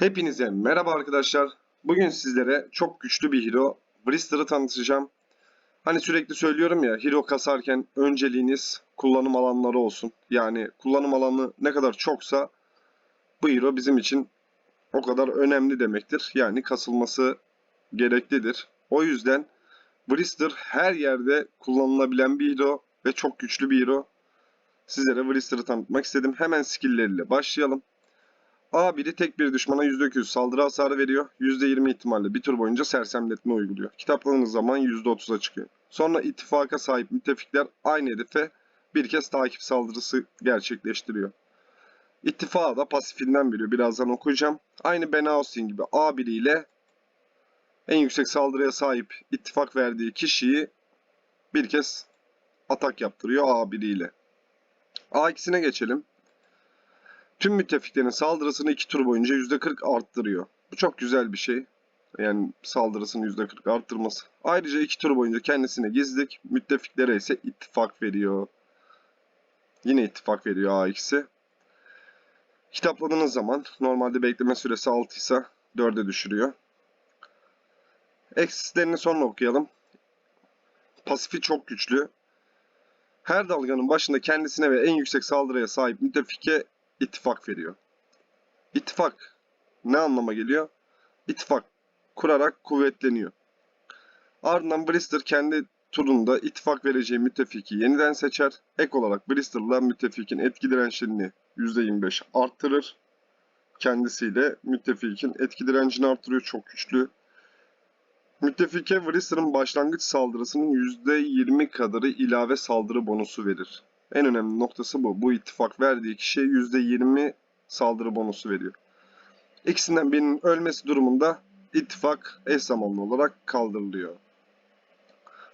Hepinize merhaba arkadaşlar. Bugün sizlere çok güçlü bir hero Brister'ı tanıtacağım. Hani sürekli söylüyorum ya hero kasarken önceliğiniz kullanım alanları olsun. Yani kullanım alanı ne kadar çoksa bu hero bizim için o kadar önemli demektir. Yani kasılması gereklidir. O yüzden Brister her yerde kullanılabilen bir hero ve çok güçlü bir hero. Sizlere Brister'ı tanıtmak istedim. Hemen skill'leriyle başlayalım. A1'i tek bir düşmana %200 saldırı hasarı veriyor. %20 ihtimalle bir tur boyunca sersemletme uyguluyor. Kitapladığınız zaman %30'a çıkıyor. Sonra ittifaka sahip müttefikler aynı hedefe bir kez takip saldırısı gerçekleştiriyor. İttifağı da pasifinden veriyor. Birazdan okuyacağım. Aynı Ben Austin gibi A1 ile en yüksek saldırıya sahip ittifak verdiği kişiyi bir kez atak yaptırıyor A1 ile. A2'sine geçelim. Tüm müttefiklerin saldırısını 2 tur boyunca %40 arttırıyor. Bu çok güzel bir şey. Yani saldırısını %40 arttırması. Ayrıca 2 tur boyunca kendisine gizlilik, müttefiklere ise ittifak veriyor. Yine ittifak veriyor A2'si. Kitapladığınız zaman normalde bekleme süresi 6 ise 4'e düşürüyor. Eksislerini sonra okuyalım. Pasifi çok güçlü. Her dalganın başında kendisine ve en yüksek saldırıya sahip müttefike ittifak veriyor. İttifak ne anlama geliyor? İttifak kurarak kuvvetleniyor. Ardından Blister kendi turunda ittifak vereceği müttefiki yeniden seçer. Ek olarak Blister'la müttefikin etki dirençlerini %25 arttırır. Kendisiyle müttefikin etki direncini arttırıyor. Çok güçlü. Müttefike Blister'ın başlangıç saldırısının %20 kadarı ilave saldırı bonusu verir. En önemli noktası bu. Bu ittifak verdiği kişiye %20 saldırı bonusu veriyor. İkisinden birinin ölmesi durumunda ittifak eş zamanlı olarak kaldırılıyor.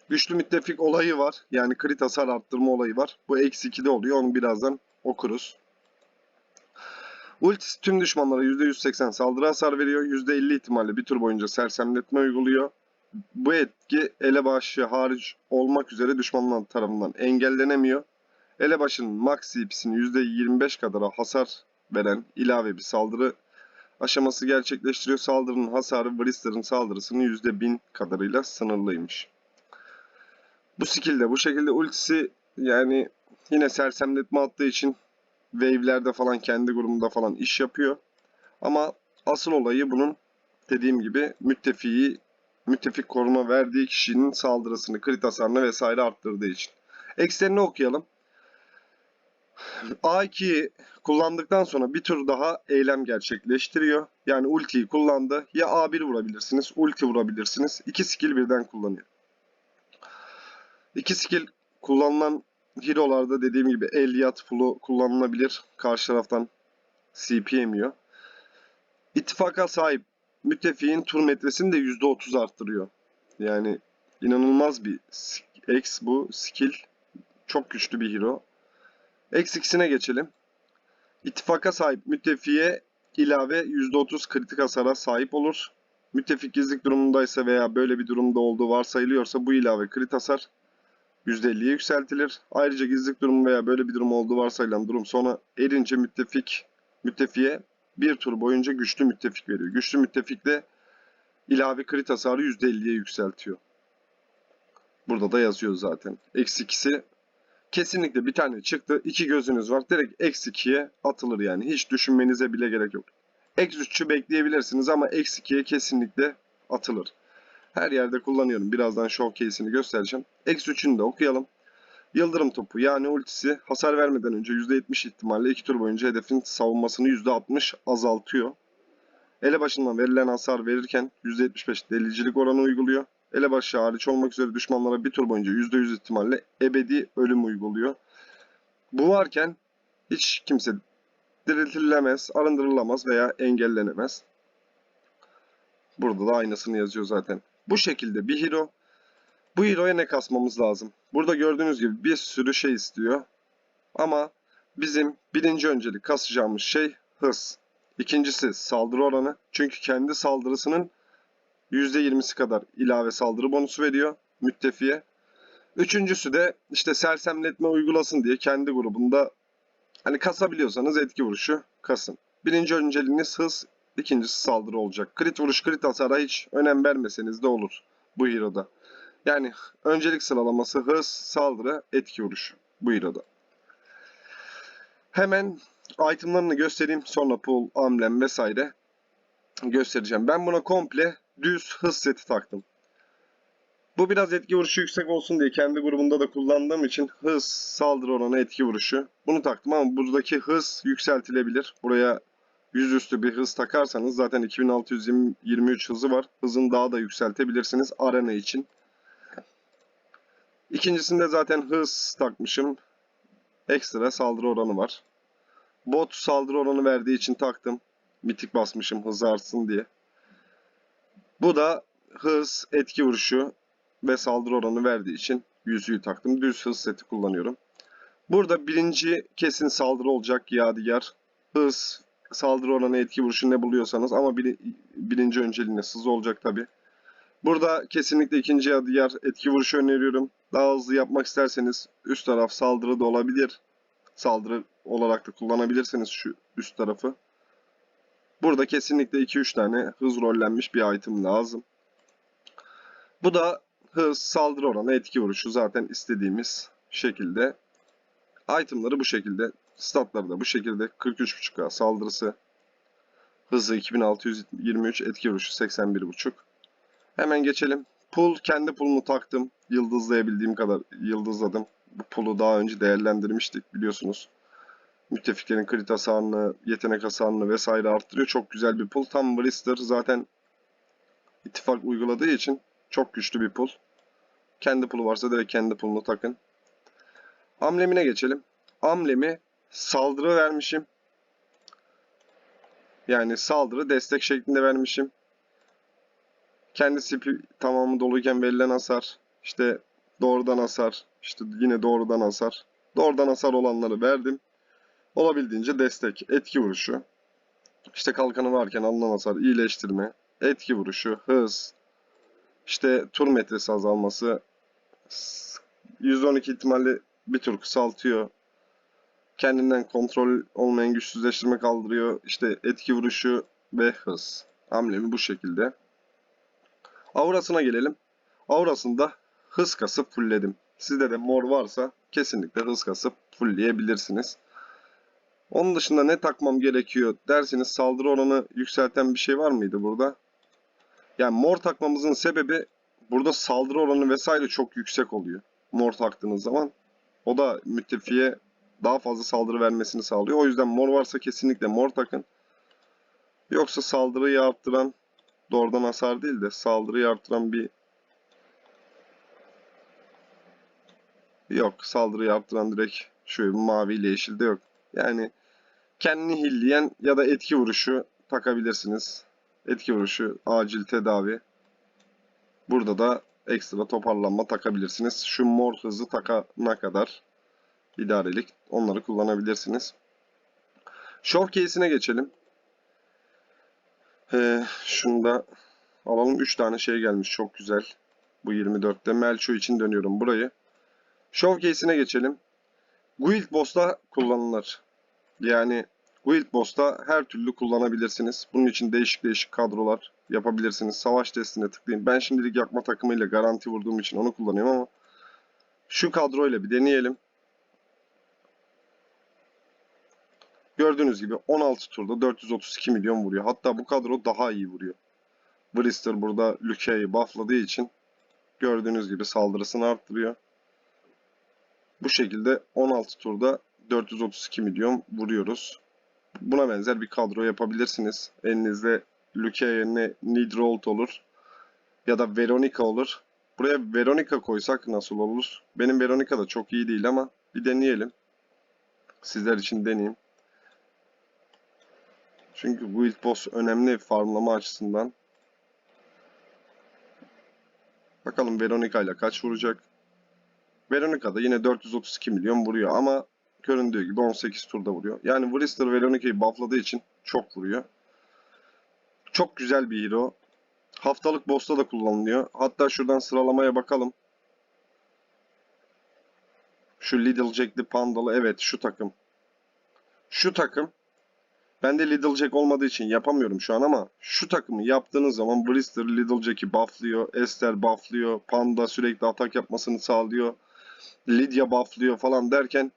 Güçlü müttefik olayı var. Yani krit hasar arttırma olayı var. Bu eksi 2'de oluyor. Onu birazdan okuruz. Ultisi tüm düşmanlara %180 saldırı hasar veriyor. %50 ihtimalle bir tur boyunca sersemletme uyguluyor. Bu etki elebaşı hariç olmak üzere düşmanlar tarafından engellenemiyor. Elebaşının max CP'sini %25 kadar hasar veren ilave bir saldırı aşaması gerçekleştiriyor. Saldırının hasarı Blister'ın saldırısının %1000 kadarıyla sınırlıymış. Bu skill de bu şekilde ultisi yani yine sersemletme attığı için wave'lerde falan kendi grubunda falan iş yapıyor. Ama asıl olayı bunun dediğim gibi müttefiği müttefik koruma verdiği kişinin saldırısını, krit hasarını vesaire arttırdığı için. Eksilerini okuyalım. A2'yi kullandıktan sonra bir tur daha eylem gerçekleştiriyor. Yani ultiyi kullandı. Ya A1 vurabilirsiniz, ulti vurabilirsiniz. İki skill birden kullanıyor. İki skill kullanılan hero'larda dediğim gibi Elliot Pulu kullanılabilir. Karşı taraftan CP yemiyor. İttifaka sahip müttefiğin tur metresini de %30 arttırıyor. Yani inanılmaz bir X bu skill. Çok güçlü bir hero. X2'sine geçelim. İttifaka sahip müttefiğe ilave %30 kritik hasara sahip olur. Müttefik gizlilik durumundaysa veya böyle bir durumda olduğu varsayılıyorsa bu ilave krit hasar %50'ye yükseltilir. Ayrıca gizlilik durumu veya böyle bir durum olduğu varsayılan durum sonra erince müttefik müttefiğe bir tur boyunca güçlü müttefik veriyor. Güçlü müttefik de ilave krit hasarı %50'ye yükseltiyor. Burada da yazıyor zaten. Eksi ikisi kesinlikle bir tane çıktı. İki gözünüz var. Direkt eksi 2'ye atılır yani. Hiç düşünmenize bile gerek yok. Eksi 3'ü bekleyebilirsiniz ama eksi 2'ye kesinlikle atılır. Her yerde kullanıyorum. Birazdan showcase'ini göstereceğim. Eksi 3'ünü de okuyalım. Yıldırım topu yani ultisi hasar vermeden önce %70 ihtimalle 2 tur boyunca hedefin savunmasını %60 azaltıyor. Elebaşından verilen hasar verirken %75 delicilik oranı uyguluyor. Elebaşı hariç olmak üzere düşmanlara bir tur boyunca %100 ihtimalle ebedi ölüm uyguluyor. Bu varken hiç kimse diriltilemez, arındırılamaz veya engellenemez. Burada da aynısını yazıyor zaten. Bu şekilde bir hero. Bu hero'ya ne kasmamız lazım? Burada gördüğünüz gibi bir sürü şey istiyor. Ama bizim birinci öncelik kasacağımız şey hız. İkincisi saldırı oranı. Çünkü kendi saldırısının %20'si kadar ilave saldırı bonusu veriyor müttefiye. Üçüncüsü de işte sersemletme uygulasın diye kendi grubunda hani kasabiliyorsanız etki vuruşu kasın. Birinci önceliğiniz hız, İkincisi saldırı olacak. Crit vuruş, crit hasara hiç önem vermeseniz de olur bu hero'da. Yani öncelik sıralaması hız, saldırı, etki vuruş bu hero'da. Hemen itemlarını göstereyim. Sonra pull, amblem vesaire göstereceğim. Ben buna komple düz hız seti taktım. Bu biraz etki vuruşu yüksek olsun diye kendi grubunda da kullandığım için hız, saldırı oranı, etki vuruşu. Bunu taktım ama buradaki hız yükseltilebilir. Buraya yüzüstü bir hız takarsanız zaten 2623 hızı var. Hızını daha da yükseltebilirsiniz arena için. İkincisinde zaten hız takmışım. Ekstra saldırı oranı var. Bot saldırı oranı verdiği için taktım. Mitik basmışım hız artsın diye. Bu da hız, etki vuruşu ve saldırı oranı verdiği için yüzüğü taktım. Düz hız seti kullanıyorum. Burada birinci kesin saldırı olacak Yadigar. Hız, saldırı oranı, etki vuruşu ne buluyorsanız ama biri, birinci önceliğinde hız olacak tabi. Burada kesinlikle ikinci Yadigar etki vuruşu öneriyorum. Daha hızlı yapmak isterseniz üst taraf saldırı da olabilir. Saldırı olarak da kullanabilirsiniz şu üst tarafı. Burada kesinlikle 2-3 tane hız rollenmiş bir item lazım. Bu da hız, saldırı oranı, etki vuruşu zaten istediğimiz şekilde. Itemları bu şekilde. Statları da bu şekilde. 43.5K saldırısı. Hızı 2623, etki vuruşu 81.5. Hemen geçelim. Pull, kendi pulunu taktım. Yıldızlayabildiğim kadar yıldızladım. Bu pulu daha önce değerlendirmiştik biliyorsunuz. Müttefiklerin crit hasarını, yetenek hasarını vesaire arttırıyor. Çok güzel bir pul. Tam Brister zaten ittifak uyguladığı için çok güçlü bir pul. Kendi pulu varsa direkt kendi pulunu takın. Amblemine geçelim. Amblemi saldırı vermişim. Yani saldırı destek şeklinde vermişim. Kendi sipi tamamı doluyken verilen hasar. işte doğrudan hasar. işte yine doğrudan hasar. Doğrudan hasar olanları verdim. Olabildiğince destek, etki vuruşu. İşte kalkanı varken alınan hasar, iyileştirme, etki vuruşu, hız, işte tur metresi azalması, %12 ihtimalle bir tur kısaltıyor. Kendinden kontrol olmayan güçsüzleştirme kaldırıyor. İşte etki vuruşu ve hız. Hamlemi bu şekilde. Aurasına gelelim. Aurasında hız kasıp fullledim. Sizde de mor varsa kesinlikle hız kasıp fullleyebilirsiniz. Onun dışında ne takmam gerekiyor derseniz saldırı oranı yükselten bir şey var mıydı burada? Yani mor takmamızın sebebi burada saldırı oranı vesaire çok yüksek oluyor. Mor taktığınız zaman. O da müttefiye daha fazla saldırı vermesini sağlıyor. O yüzden mor varsa kesinlikle mor takın. Yoksa saldırıyı arttıran doğrudan hasar değil de saldırıyı arttıran bir yok. Saldırıyı arttıran direkt şu mavi ile yeşilde yok. Yani kendini hilleyen ya da etki vuruşu takabilirsiniz. Etki vuruşu, acil tedavi. Burada da ekstra toparlanma takabilirsiniz. Şu mor hızı takana kadar idarelik onları kullanabilirsiniz. Show case'ine geçelim. Ee, şunu da alalım. 3 tane şey gelmiş. Çok güzel. Bu 24'te. Melcho için dönüyorum burayı. Show case'ine geçelim. Guild Boss'ta kullanılır. Yani Guild Boss'ta her türlü kullanabilirsiniz. Bunun için değişik değişik kadrolar yapabilirsiniz. Savaş testine tıklayın. Ben şimdilik yakma takımıyla garanti vurduğum için onu kullanıyorum ama şu kadroyla bir deneyelim. Gördüğünüz gibi 16 turda 432 milyon vuruyor. Hatta bu kadro daha iyi vuruyor. Brister burada Luke'yi buffladığı için gördüğünüz gibi saldırısını arttırıyor. Bu şekilde 16 turda 432 milyon vuruyoruz. Buna benzer bir kadro yapabilirsiniz. Elinizde Luke yerine Nidrolt olur. Ya da Veronica olur. Buraya Veronica koysak nasıl olur? Benim Veronica da çok iyi değil ama bir deneyelim. Sizler için deneyeyim. Çünkü Guild Boss önemli farmlama açısından. Bakalım Veronica ile kaç vuracak. Veronica da yine 432 milyon vuruyor ama göründüğü gibi 18 turda vuruyor. Yani Vrister Veronica'yı buffladığı için çok vuruyor. Çok güzel bir hero. Haftalık boss'ta da kullanılıyor. Hatta şuradan sıralamaya bakalım. Şu Little Jack'li Pandalı evet şu takım. Şu takım Ben de Little Jack olmadığı için yapamıyorum şu an ama şu takımı yaptığınız zaman Blister Little Jack'i bufflıyor, Esther bufflıyor, Panda sürekli atak yapmasını sağlıyor, Lydia bufflıyor falan derken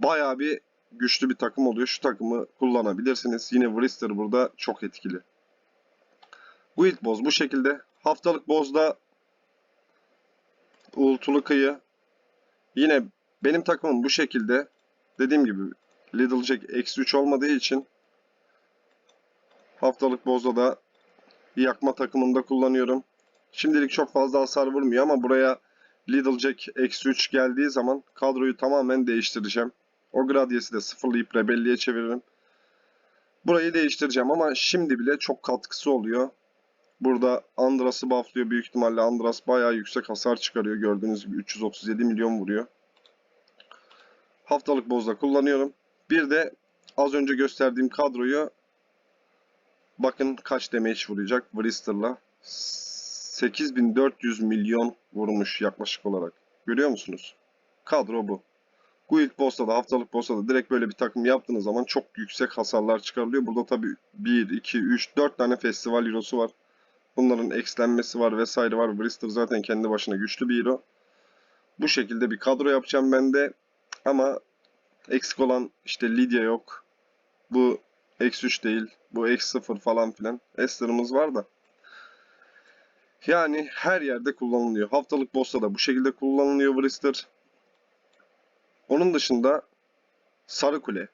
bayağı bir güçlü bir takım oluyor. Şu takımı kullanabilirsiniz. Yine Blister burada çok etkili. Guild Boz bu şekilde. Haftalık Boz'da Uğultulu Kıyı. Yine benim takımım bu şekilde. Dediğim gibi Little Jack eksi 3 olmadığı için haftalık Boz'da da yakma takımında kullanıyorum. Şimdilik çok fazla hasar vurmuyor ama buraya Little Jack eksi 3 geldiği zaman kadroyu tamamen değiştireceğim. O Gradius'i de sıfırlayıp Rebelli'ye çeviririm. Burayı değiştireceğim ama şimdi bile çok katkısı oluyor. Burada Andras'ı bufflıyor. Büyük ihtimalle Andras bayağı yüksek hasar çıkarıyor. Gördüğünüz gibi 337 milyon vuruyor. Haftalık bozda kullanıyorum. Bir de az önce gösterdiğim kadroyu bakın kaç damage vuracak Blister'la. 8400 milyon vurmuş yaklaşık olarak. Görüyor musunuz? Kadro bu. Guild Boss'ta da haftalık Boss'ta da direkt böyle bir takım yaptığınız zaman çok yüksek hasarlar çıkarılıyor. Burada tabii 1, 2, 3, 4 tane festival hero'su var. Bunların exlenmesi var vesaire var. Blister zaten kendi başına güçlü bir hero. Bu şekilde bir kadro yapacağım ben de. Ama eksik olan işte Lydia yok. Bu X3 değil. Bu X0 falan filan. Esther'ımız var da. Yani her yerde kullanılıyor. Haftalık boss'ta da bu şekilde kullanılıyor Blister. Onun dışında Sarı Kule.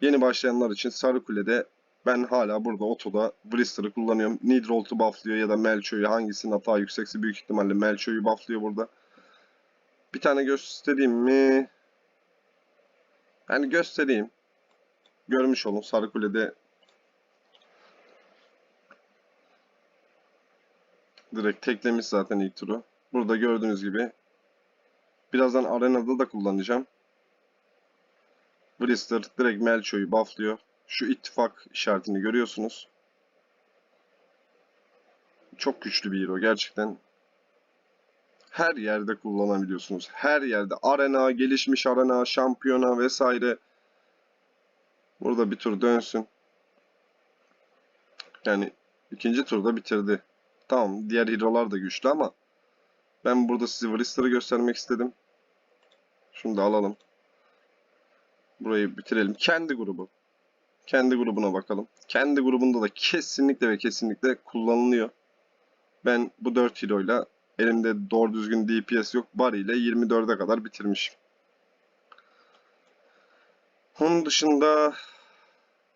Yeni başlayanlar için Sarı Kule'de ben hala burada otoda Blister'ı kullanıyorum. Nidrolt'u bufflıyor ya da Melcho'yu hangisinin hata yüksekse büyük ihtimalle Melcho'yu bufflıyor burada. Bir tane göstereyim mi? Yani göstereyim. Görmüş olun Sarıkule'de direkt teklemiş zaten ilk turu. Burada gördüğünüz gibi birazdan arenada da kullanacağım. Blister direkt Melcho'yu bufflıyor. Şu ittifak işaretini görüyorsunuz. Çok güçlü bir hero gerçekten. Her yerde kullanabiliyorsunuz. Her yerde. Arena, gelişmiş arena, şampiyona vesaire. Burada bir tur dönsün. Yani ikinci turda bitirdi. Tamam diğer hero'lar da güçlü ama ben burada size Blister'ı göstermek istedim. Şunu da alalım. Burayı bitirelim. Kendi grubu. Kendi grubuna bakalım. Kendi grubunda da kesinlikle ve kesinlikle kullanılıyor. Ben bu 4 hero'yla elimde doğru düzgün DPS yok. Bari ile 24'e kadar bitirmişim. Onun dışında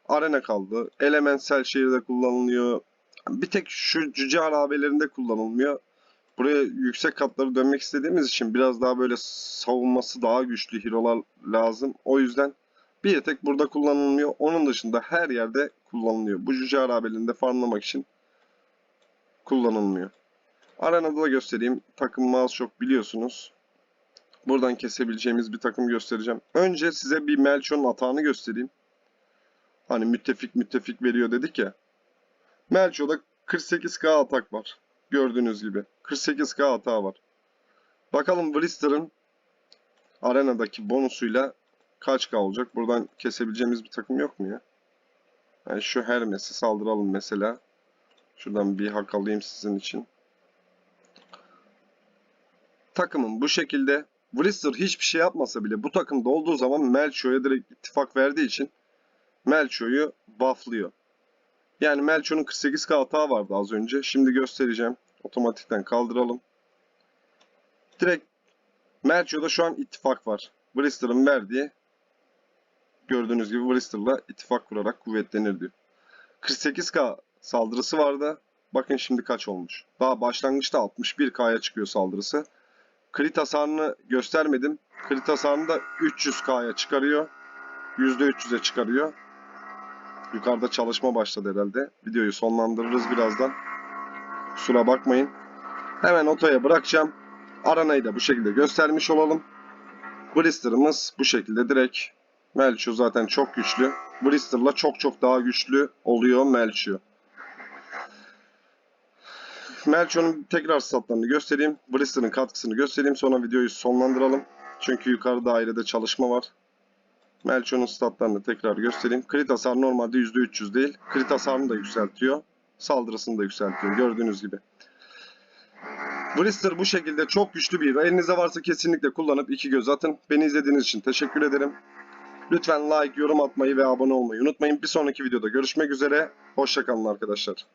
arena kaldı. Elementsel şehirde kullanılıyor. Bir tek şu cüce harabelerinde kullanılmıyor. Buraya yüksek katları dönmek istediğimiz için biraz daha böyle savunması daha güçlü hero'lar lazım. O yüzden bir tek burada kullanılmıyor. Onun dışında her yerde kullanılıyor. Bu cüce harabelerinde farmlamak için kullanılmıyor. Arenada da göstereyim. Takım az çok biliyorsunuz. Buradan kesebileceğimiz bir takım göstereceğim. Önce size bir Melchon'un atağını göstereyim. Hani müttefik müttefik veriyor dedik ya. Melcho'da 48k atak var. Gördüğünüz gibi. 48k atağı var. Bakalım Blister'ın arenadaki bonusuyla kaç k olacak? Buradan kesebileceğimiz bir takım yok mu ya? Yani şu Hermes'i saldıralım mesela. Şuradan bir hak alayım sizin için. Takımın bu şekilde. Blister hiçbir şey yapmasa bile bu takımda olduğu zaman Melcho'ya direkt ittifak verdiği için Melcho'yu bufflıyor. Yani Melcho'nun 48k hata vardı az önce. Şimdi göstereceğim. Otomatikten kaldıralım. Direkt Melcho'da şu an ittifak var. Blister'ın verdiği gördüğünüz gibi Blister'la ittifak kurarak kuvvetlenir diyor. 48k saldırısı vardı. Bakın şimdi kaç olmuş. Daha başlangıçta 61k'ya çıkıyor saldırısı. Crit hasarını göstermedim. Crit hasarını da 300k'ya çıkarıyor. %300'e çıkarıyor. Yukarıda çalışma başladı herhalde. Videoyu sonlandırırız birazdan. Kusura bakmayın. Hemen otoya bırakacağım. Aranayı da bu şekilde göstermiş olalım. Blister'ımız bu şekilde direkt. Melchu zaten çok güçlü. Blister'la çok çok daha güçlü oluyor Melchu. Melcho'nun tekrar statlarını göstereyim. Blister'ın katkısını göstereyim. Sonra videoyu sonlandıralım. Çünkü yukarıda dairede çalışma var. Melcho'nun statlarını tekrar göstereyim. Crit hasar normalde %300 değil. Crit hasarını da yükseltiyor. Saldırısını da yükseltiyor. Gördüğünüz gibi. Blister bu şekilde çok güçlü bir hero. Elinizde varsa kesinlikle kullanıp iki göz atın. Beni izlediğiniz için teşekkür ederim. Lütfen like, yorum atmayı ve abone olmayı unutmayın. Bir sonraki videoda görüşmek üzere. Hoşçakalın arkadaşlar.